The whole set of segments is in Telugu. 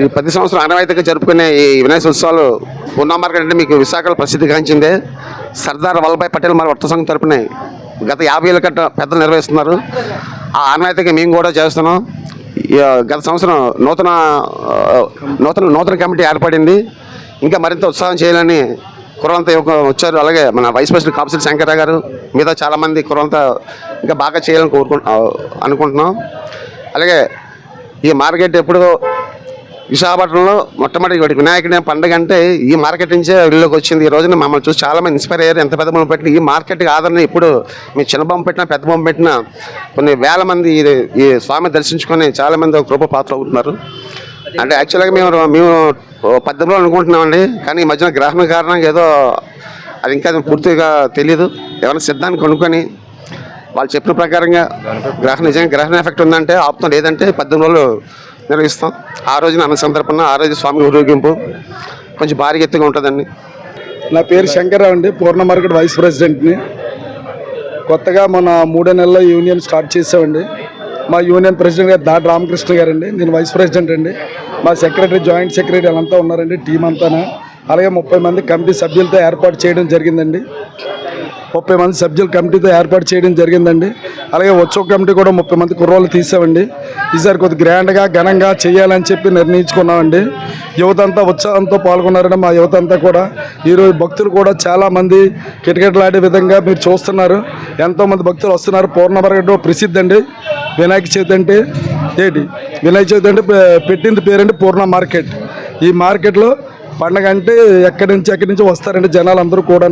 ఈ ప్రతి సంవత్సరం ఆనవాయితీగా జరుపుకునే ఈ వినాయక ఉత్సవాలు పూర్ణ మార్కెట్ అంటే మీకు విశాఖలో ప్రసిద్ధిగాంచిందే సర్దార్ వల్లభాయ్ పటేల్ మరి వర్త సంఘం తరపున గత యాభై ఏళ్ళ కట్ట పెద్దలు నిర్వహిస్తున్నారు. ఆ ఆనవాయితీగా మేము కూడా చేస్తున్నాం. గత సంవత్సరం నూతన నూతన నూతన కమిటీ ఏర్పడింది. ఇంకా మరింత ఉత్సాహం చేయాలని కుర్రంతా వచ్చారు. అలాగే మన వైస్ ప్రెసిడెంట్ కాపసిల్ శంకర గారు మిగతా చాలామంది కుర్రంతా ఇంకా బాగా చేయాలని కోరుకు అనుకుంటున్నాం. అలాగే ఈ మార్కెట్ ఎప్పుడు విశాఖపట్నంలో మొట్టమొదటి ఒకటి వినాయకుడి పండుగ అంటే ఈ మార్కెట్ నుంచే వెళ్ళలోకి వచ్చింది. ఈ రోజున మమ్మల్ని చూసి చాలా మంది ఇన్స్పైర్ అయ్యారు. ఎంత పెద్ద బొమ్మ పెట్టిన ఈ మార్కెట్కి ఆదరణ ఇప్పుడు మీ చిన్న బొమ్మ పెట్టినా పెద్ద బొమ్మ పెట్టినా కొన్ని వేల మంది ఇది ఈ స్వామి దర్శించుకొని చాలా మంది కృప పాత్ర అవుతున్నారు. అంటే యాక్చువల్గా మేము మేము పద్దెనిమిది అనుకుంటున్నామండి. కానీ ఈ మధ్యన గ్రహణ కారణంగా ఏదో అది ఇంకా పూర్తిగా తెలియదు ఎవరైనా సిద్ధాన్ని కొనుక్కొని వాళ్ళు చెప్పిన ప్రకారంగా గ్రహణ నిజంగా గ్రహణ ఎఫెక్ట్ ఉందంటే ఆపుతాం లేదంటే పద్దెనిమిది రోజులు నిర్వహిస్తాం. ఆ రోజున అన్న సందర్భంగా ఆ రోజు స్వామి ఊరేగింపు కొంచెం భారీ ఎత్తుగా ఉంటుందండి. నా పేరు శంకర్రావు అండి. పూర్ణ మార్కెట్ వైస్ ప్రెసిడెంట్ని. కొత్తగా మన మూడో నెలల యూనియన్ స్టార్ట్ చేసామండి మా యూనియన్ ప్రెసిడెంట్ గారు దాటి రామకృష్ణ గారండి. నేను వైస్ ప్రెసిడెంట్ అండి. మా సెక్రటరీ జాయింట్ సెక్రటరీ అంతా ఉన్నారండి. టీం అంతానా. అలాగే ముప్పై మంది కమిటీ సభ్యులతో ఏర్పాటు చేయడం జరిగిందండి. ముప్పై మంది సబ్జెక్ట్ కమిటీతో ఏర్పాటు చేయడం జరిగిందండి. అలాగే వచ్చో కమిటీ కూడా ముప్పై మంది కుర్రోళ్ళు తీసామండి. ఈసారి కొద్ది గ్రాండ్గా ఘనంగా చేయాలని చెప్పి నిర్ణయించుకున్నామండి. యువత అంతా ఉత్సాహంతో పాల్గొన్నారండి మా యువత అంతా కూడా. ఈరోజు భక్తులు కూడా చాలామంది కిటకిటలాడే విధంగా మీరు చూస్తున్నారు. ఎంతోమంది భక్తులు వస్తున్నారు. పూర్ణమరగడ్డ ప్రసిద్ధి అండి. వినాయక చవితి అంటే ఏంటి? వినాయక చవితి అంటే పెట్టింది పేరండి పూర్ణ మార్కెట్. ఈ మార్కెట్లో పండగ అంటే ఎక్కడి నుంచి ఎక్కడి నుంచి వస్తారండి జనాలు అందరూ కూడా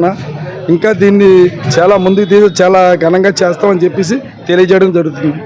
ఇంకా దీన్ని చాలా ముందుకు తీసి చాలా ఘనంగా చేస్తామని చెప్పేసి తెలియజేయడం జరుగుతుంది.